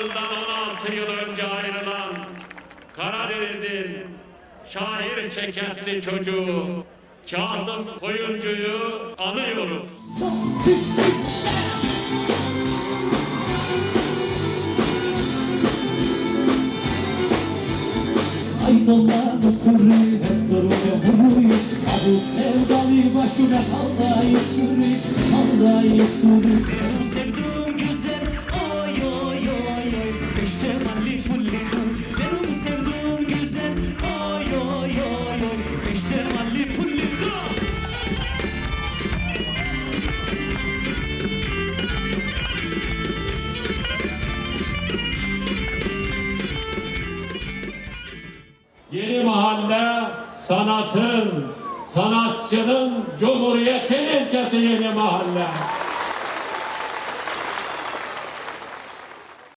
aramızdan 16 yıl önce ayrılan Karadeniz'in şair çeketli çocuğu Kazım Koyuncu'yu anıyoruz. Ay dolanıp duruyor hep duruyor vuruyor Adı sevdalı başına kaldayıp duruyor Kaldayıp duruyor Yeni mahalle sanatın, sanatçının, mahalle.